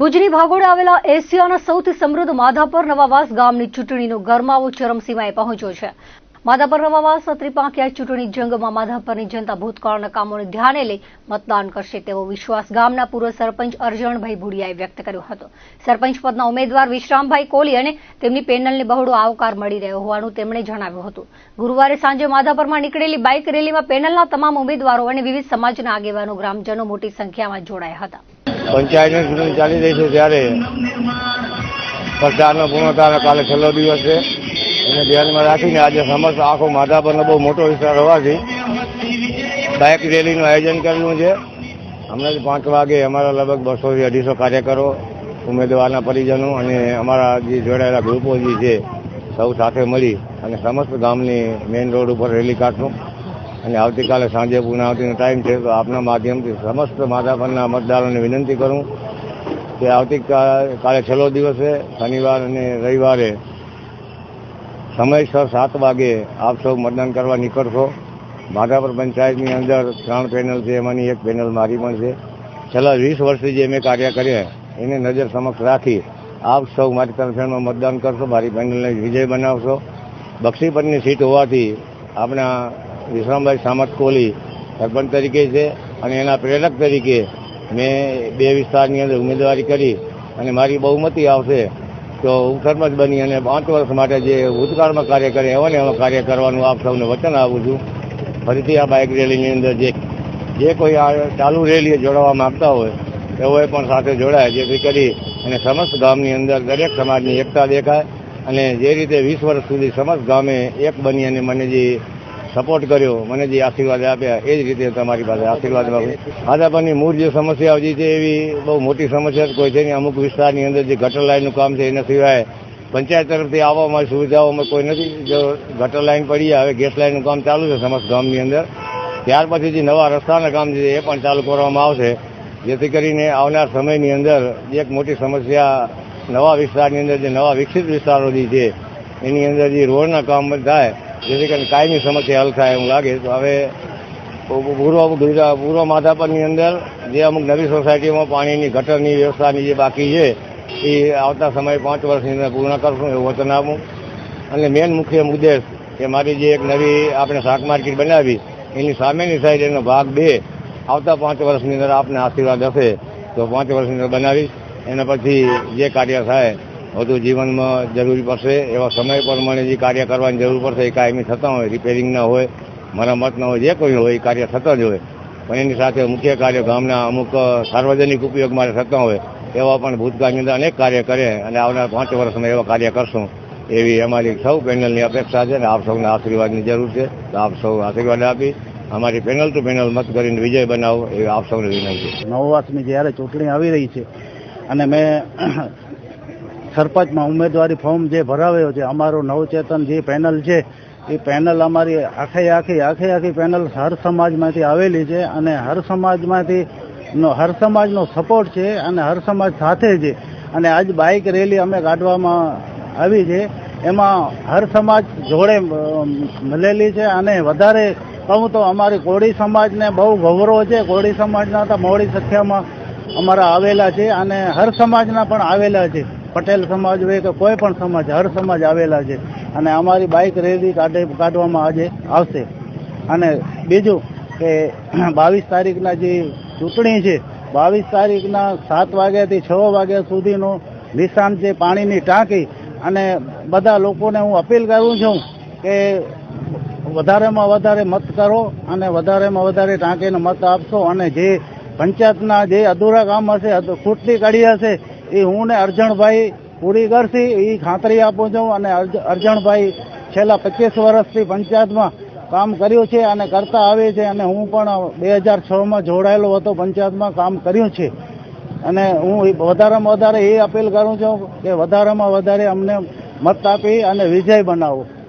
ભુજની ભાગોળે આવેલા એશિયાના સૌથી સમૃદ્ધ માધાપર નવાવાસ ગામની ચૂંટણીનો ગરમાવો ચરમસીમાએ પહોંચ્યો છે. માધાપર નવાવાસ ત્રિપાંખિયા ચૂંટણી જંગમાં માધાપરની જનતા ભૂતકાળના કામોને ધ્યાને લઈ મતદાન કરશે તેવો વિશ્વાસ ગામના પૂર્વ સરપંચ અરજણભાઈ ભુડિયાએ વ્યક્ત કર્યો હતો. સરપંચ પદના ઉમેદવાર વિશ્રામભાઈ કોહલી અને તેમની પેનલને બહોળો આવકાર મળી રહ્યો હોવાનું તેમણે જણાવ્યું હતું. ગુરુવારે સાંજે માધાપરમાં નીકળેલી બાઇક રેલીમાં પેનલના તમામ ઉમેદવારો અને વિવિધ સમાજના આગેવાનો ગ્રામજનો મોટી સંખ્યામાં જોડાયા હતા. પંચાયતની ચૂંટણી ચાલી રહી છે ત્યારે પ્રચારનો પૂર્ણતા કાલે છેલ્લો દિવસ છે. એને ધ્યાનમાં રાખીને આજે સમસ્ત આખો માધાપરનો બહુ મોટો વિસ્તાર હોવાથી બાઇક રેલીનું આયોજન કરેલું છે. હમણાં જ પાંચ વાગે અમારા લગભગ બસોથી અઢીસો કાર્યકરો, ઉમેદવારના પરિજનો અને અમારા જે જોડાયેલા ગ્રુપો જે છે, સૌ સાથે મળી અને સમસ્ત ગામની મેઇન રોડ ઉપર રેલી કાઢશું. અને આવતીકાલે સાંજે પૂર્ણાવતીનો ટાઈમ છે, તો આપના માધ્યમથી સમસ્ત માધાપરના મતદારોને વિનંતી કરું કે આવતીકાલે કાલે છેલ્લો દિવસે, શનિવાર અને રવિવારે સમયસર સાત વાગે આપ સૌ મતદાન કરવા નીકળશો. માધાપર પંચાયતની અંદર ત્રણ પેનલ છે, એમાંની એક પેનલ મારી પણ છે. છેલ્લા વીસ વર્ષથી જે મેં કાર્ય કર્યા, એને નજર સમક્ષ રાખી આપ સૌ મારી તરફેણમાં મતદાન કરશો, મારી પેનલને વિજય બનાવશો. બક્ષીપરની સીટ હોવાથી આપણા વિશ્રામભાઈ સામત કોહલી સરપંચ તરીકે છે અને એના પ્રેરક તરીકે મેં બે વિસ્તારની અંદર ઉમેદવારી કરી અને મારી બહુમતી આવશે. તો હું સરપંચ બની અને પાંચ વર્ષ માટે જે ભૂતકાળમાં કાર્ય કરે એવાને એવા કાર્ય કરવાનું આપ સૌને વચન આપું છું. ફરીથી આ બાઇક રેલીની અંદર જે જે કોઈ આ ચાલુ રેલીએ જોડાવા માગતા હોય, તેઓએ પણ સાથે જોડાય. જેથી કરી અને સમસ્ત ગામની અંદર દરેક સમાજની એકતા દેખાય અને જે રીતે વીસ વર્ષ સુધી સમસ્ત ગામે એક બની અને મને જે સપોર્ટ કર્યો, મને જે આશીર્વાદ આપ્યા, એ જ રીતે તમારી પાસે આશીર્વાદ માગું આદાપરની મૂળ જે સમસ્યાઓ જે છે એવી બહુ મોટી સમસ્યા કોઈ છે નહીં. અમુક વિસ્તારની અંદર જે ગટર લાઇનનું કામ છે એના સિવાય પંચાયત તરફથી આવવામાં સુવિધાઓમાં કોઈ નથી. જો ગટર લાઇન પડી હવે ગેસ લાઇનનું કામ ચાલુ છે સમસ્ત ગામની અંદર. ત્યાર પછી જે નવા રસ્તાના કામ છે એ પણ ચાલુ કરવામાં આવશે. જેથી કરીને આવનાર સમયની અંદર એક મોટી સમસ્યા નવા વિસ્તારની અંદર જે નવા વિકસિત વિસ્તારો જે છે, એની અંદર જે રોડના કામ થાય જેથી કરીને કાયમી સમસ્યા હલ થાય એવું લાગે. તો હવે પૂર્વ ગુજરાત, પૂર્વ માધાપરની અંદર જે અમુક નવી સોસાયટીમાં પાણીની ગટરની વ્યવસ્થાની જે બાકી છે, એ આવતા સમયે પાંચ વર્ષની અંદર પૂર્ણ કરશું એવું વચન આપું. અને મેન મુખ્ય મુદ્દે કે મારી જે એક નવી આપણે શાક માર્કેટ બનાવી, એની સામેની સાઈડ એનો ભાગ બે, આવતા પાંચ વર્ષની અંદર આપને આશીર્વાદ હશે. તો પાંચ વર્ષની અંદર બનાવીશ. એના પછી જે કાર્ય થાય વધુ જીવનમાં જરૂરી પડશે, એવા સમય પ્રમાણે જે કાર્ય કરવાની જરૂર પડશે, એ કાયમી થતા હોય રિપેરિંગના હોય મરામત ના હોય, જે કોઈ હોય, એ કાર્ય થતા જ હોય. પણ એની સાથે મુખ્ય કાર્ય ગામના અમુક સાર્વજનિક ઉપયોગ માટે થતા હોય, એવા પણ ભૂતકાળની અંદર અનેક કાર્ય કરે અને આવનાર પાંચ વર્ષમાં એવા કાર્ય કરશું. એવી અમારી સૌ પેનલની અપેક્ષા છે અને આપ સૌના આશીર્વાદની જરૂર છે. તો આપ સૌ આશીર્વાદ આપી, અમારી પેનલ ટુ પેનલ મત કરીને વિજય બનાવો, એવી આપ સૌને વિનંતી. નવવાસની જ્યારે ચૂંટણી આવી રહી છે, અને મેં સરપંચમાં ઉમેદવારી ફોર્મ જે ભરાવ્યો છે, અમારું નવચેતન જે પેનલ છે, એ પેનલ અમારી આખે આખી આખે આખી પેનલ હર સમાજમાંથી આવેલી છે અને હર સમાજમાંથી નો, હર સમાજનો સપોર્ટ છે અને હર સમાજ સાથે છે. અને આજ બાઇક રેલી અમે કાઢવામાં આવી છે. એમાં હર સમાજ જોડે મળેલી છે અને વધારે કહું તો અમારી કોળી સમાજને બહુ ગૌરવ છે. કોળી સમાજના તો મોડી સંખ્યામાં અમારા આવેલા છે અને હર સમાજના પણ આવેલા છે. પટેલ સમાજ હોય કે કોઈ પણ સમાજ, હર સમાજ આવેલા છે. અને અમારી બાઇક રેલી કાઢે, કાઢવામાં આજે આવશે. અને બીજું કે બાવીસ તારીખના જે ચૂંટણી છે, બાવીસ તારીખના સાત વાગ્યાથી છ વાગ્યા સુધીનું નિશાન છે પાણીની ટાંકી અને બધા લોકોને હું અપીલ કરું છું કે વધારેમાં વધારે મત કરો અને વધારેમાં વધારે ટાંકીને મત આપશો અને જે પંચાયતના જે અધૂરા કામ હશે ખૂટતી કાઢી હશે એ હું ને અરજણભાઈ પૂરી કરશી એ ખાતરી આપું છું અને અરજ- અરજણભાઈ છેલ્લા પચીસ વર્ષથી પંચાયતમાં કામ કર્યું છે અને કરતા આવે છે અને હું પણ બે હજાર છમાં જોડાયેલો હતો પંચાયતમાં કામ કર્યું છે. અને હું વધારેમાં વધારે એ અપીલ કરું છું કે વધારેમાં વધારે અમને મત આપી અને વિજય બનાવો.